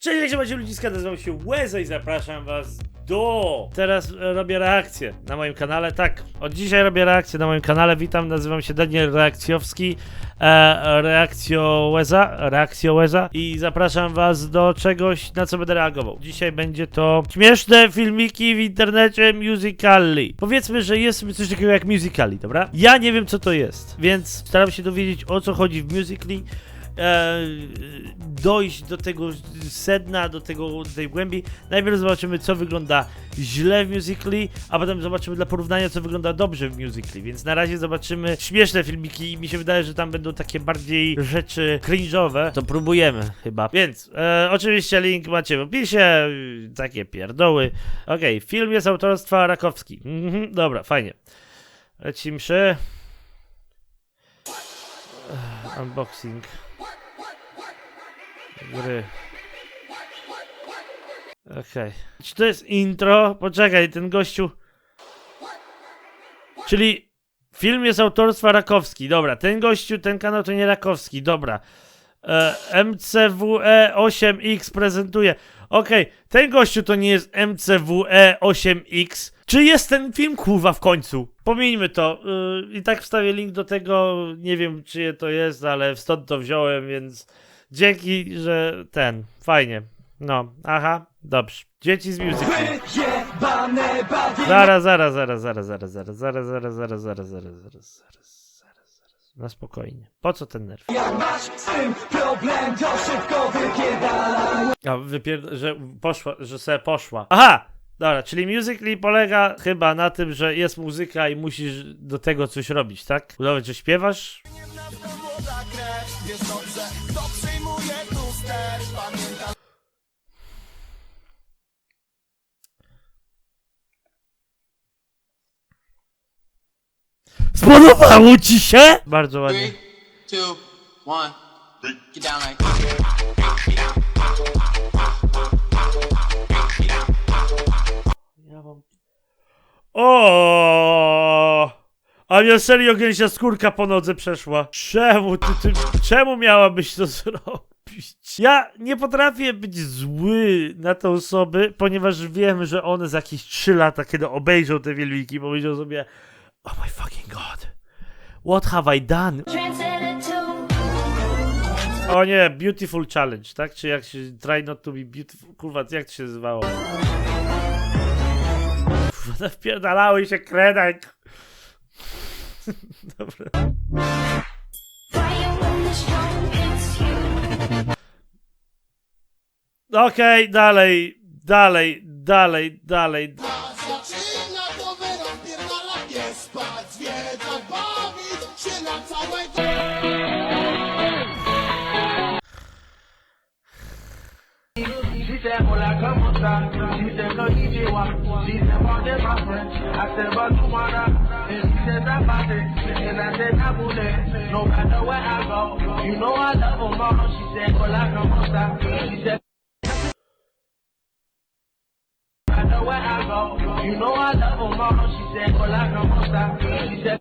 Cześć, jak się macie ludziska, nazywam się Łeza i zapraszam was do... Teraz e, robię reakcję na moim kanale, tak, od dzisiaj robię reakcję na moim kanale, witam, nazywam się Daniel Reakcjowski, e, Reakcjo Łeza, Reakcjo Łeza i zapraszam was do czegoś, na co będę reagował. Dzisiaj będzie to śmieszne filmiki w internecie Musical.ly. Powiedzmy, że jest coś takiego jak Musical.ly, dobra? Ja nie wiem, co to jest, więc staram się dowiedzieć, o co chodzi w Musical.ly, e, dojść do tego sedna, do, tego, do tej głębi. Najpierw zobaczymy, co wygląda źle w Musical.ly, a potem zobaczymy dla porównania, co wygląda dobrze w Musical.ly. Więc na razie zobaczymy śmieszne filmiki i mi się wydaje, że tam będą takie bardziej rzeczy cringe'owe. To próbujemy chyba. Więc e, oczywiście link macie w opisie, takie pierdoły. Okej, film jest autorstwa Rakowski. Mhm, dobra, fajnie. Lecimy Unboxing gry. Okej. Czy to jest intro? Poczekaj, ten gościu. Czyli film jest autorstwa Rakowski. Dobra, ten gościu, ten kanał to nie Rakowski. Dobra. E, MCWE 8X prezentuje. Okej, ten gościu to nie jest MCWE 8X. Czy jest ten film kurwa w końcu? Pomijmy to. Y, I tak wstawię link do tego. Nie wiem czyje to jest, ale stąd to wziąłem, więc dzięki, że ten. Fajnie. No, aha, dobrze. Dzieci z musical. Zaraz, zaraz, zaraz, zaraz, zaraz, zaraz, zaraz, zaraz, zaraz, zaraz, zaraz, zaraz, zaraz, zaraz, zaraz. Na spokojnie. Po co ten nerw? Masz z tym problem, to szybko wypierdalaj A wypier... że poszła, że se poszła. Aha! Dobra, czyli Musical.ly polega chyba na tym, że jest muzyka i musisz do tego coś robić, tak? Udawać, że śpiewasz? młoda krew Wiesz dobrze, kto ster Pamiętam Spodobało ci się? Bardzo ładnie. Three, two, one. Get down like this. Ja mam... O! A mnie serio gęsia skórka po nodze przeszła. Czemu ty, ty, czemu miałabyś to zrobić? Ja nie potrafię być zły na te osoby, ponieważ wiem, że one za jakieś 3 lata, kiedy obejrzą te filmiki, pomyślą sobie Oh my fucking god. What have I done? O nie, Beautiful Challenge, tak? Czy jak się Try not to be beautiful. Kurwa, jak to się nazywało? Kurwa, wpierdalały się krenek. Dobra. Okej, okay, dalej, dalej, dalej, dalej. She you know I love. She said, ¿cómo está? She said,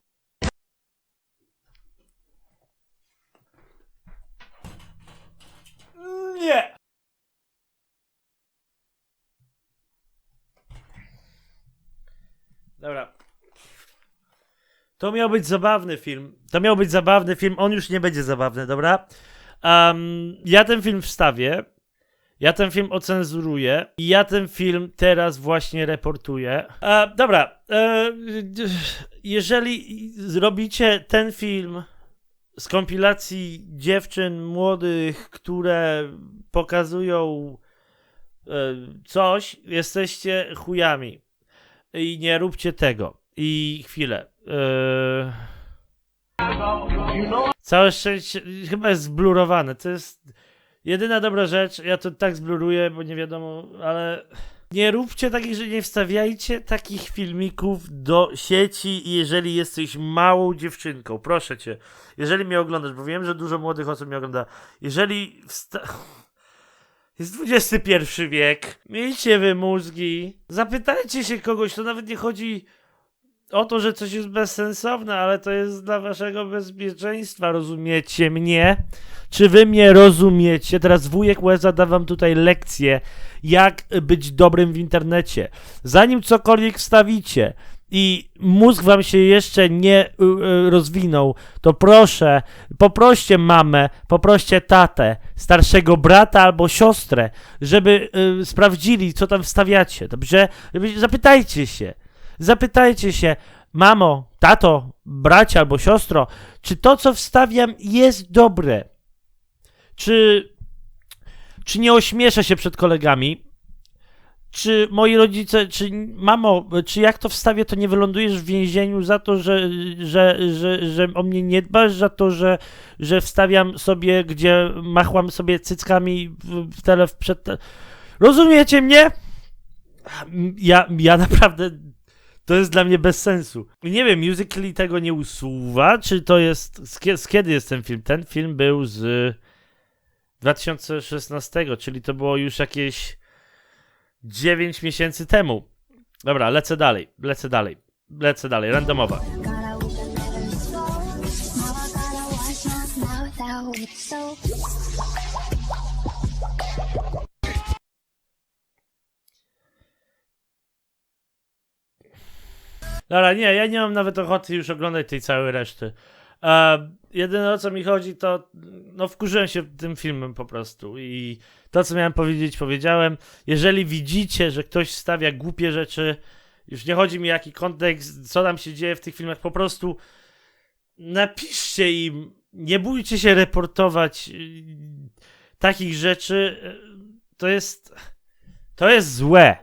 Nie! Dobra. To miał być zabawny film. To miał być zabawny film. On już nie będzie zabawny, dobra? Em, ja ten film wstawię. Ja ten film ocenzuruję. I ja ten film teraz właśnie reportuję. E, dobra. E, jeżeli zrobicie ten film z kompilacji dziewczyn młodych, które pokazują e, coś, jesteście chujami. I nie róbcie tego. I chwilę. E, całe szczęście chyba jest zblurowane. To jest jedyna dobra rzecz. Ja to tak zbluruję, bo nie wiadomo, ale nie róbcie takich, że nie wstawiajcie takich filmików do sieci, jeżeli jesteś małą dziewczynką. Proszę cię. Jeżeli mnie oglądasz, bo wiem, że dużo młodych osób mnie ogląda. Jeżeli wsta- jest XXI wiek, miejcie wy mózgi, zapytajcie się kogoś, to nawet nie chodzi o to, że coś jest bezsensowne, ale to jest dla waszego bezpieczeństwa, rozumiecie mnie? Czy wy mnie rozumiecie? Teraz wujek Łeza da wam tutaj lekcję, jak być dobrym w internecie. Zanim cokolwiek wstawicie i mózg wam się jeszcze nie y, y, rozwinął, to proszę, poproście mamę, poproście tatę, starszego brata albo siostrę, żeby y, sprawdzili, co tam wstawiacie. Dobrze? Zapytajcie się. Zapytajcie się, mamo, tato, bracia albo siostro, czy to, co wstawiam, jest dobre? Czy, czy nie ośmieszę się przed kolegami? Czy moi rodzice, czy mamo, czy jak to wstawię, to nie wylądujesz w więzieniu za to, że, że, że, że o mnie nie dbasz, za to, że, że wstawiam sobie, gdzie machłam sobie cyckami w, w przed... Rozumiecie mnie? Ja, ja naprawdę to jest dla mnie bez sensu. Nie wiem, Musical.ly tego nie usuwa, czy to jest... Z, kie- z kiedy jest ten film? Ten film był z 2016, czyli to było już jakieś 9 miesięcy temu. Dobra, lecę dalej, lecę dalej, lecę dalej, randomowa. Dobra, nie, ja nie mam nawet ochoty już oglądać tej całej reszty. E, jedyne o co mi chodzi to, no wkurzyłem się tym filmem po prostu i to co miałem powiedzieć powiedziałem. Jeżeli widzicie, że ktoś stawia głupie rzeczy, już nie chodzi mi jaki kontekst, co tam się dzieje w tych filmach, po prostu napiszcie im, nie bójcie się reportować y, takich rzeczy, y, to jest, to jest złe.